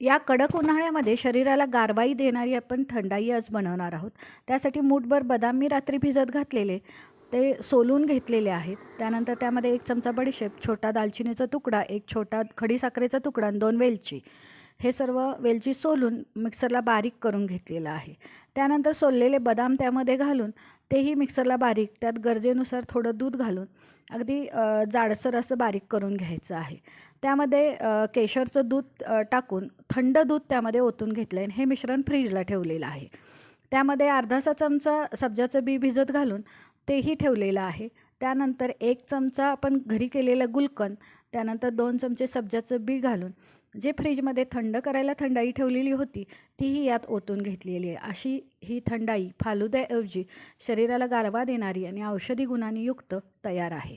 या कडक उन्हाळ्यामध्ये शरीराला गारवाई देणारी आपण थंडाई आज बनवणार आहोत. त्यासाठी मूठभर बदाम मी रात्री भिजत घातलेले ते सोलून घेतलेले आहेत. त्यानंतर त्यामध्ये एक चमचा बडीशेप छोटा दालचिनीचा तुकडा एक छोटा खडीसाखरेचा तुकडा आणि दोन वेलची. हे सर्व वेलची सोलून मिक्सरला बारीक करून घेतलेलं आहे. त्यानंतर सोललेले बदाम त्यामध्ये घालून तेही मिक्सरला बारीक त्यात गरजेनुसार थोडं दूध घालून अगदी जाडसर असं बारीक करून घ्यायचं आहे. त्यामध्ये केशरचं दूध टाकून थंड दूध त्यामध्ये ओतून घेतलं आहे हे मिश्रण फ्रीजला ठेवलेलं आहे. त्यामध्ये अर्धासा चमचा सब्जाचं बी भिजत घालून तेही ठेवलेलं आहे. त्यानंतर एक चमचा आपण घरी केलेलं गुलकंद त्यानंतर दोन चमचे सब्जाचं बी घालून जे फ्रीजमध्ये थंड करायला थंडाई ठेवलेली होती तीही यात ओतून घेतलेली आहे. अशी ही थंडाई फालुद्याऐवजी शरीराला गारवा देणारी आणि औषधी गुणांनी युक्त तयार आहे.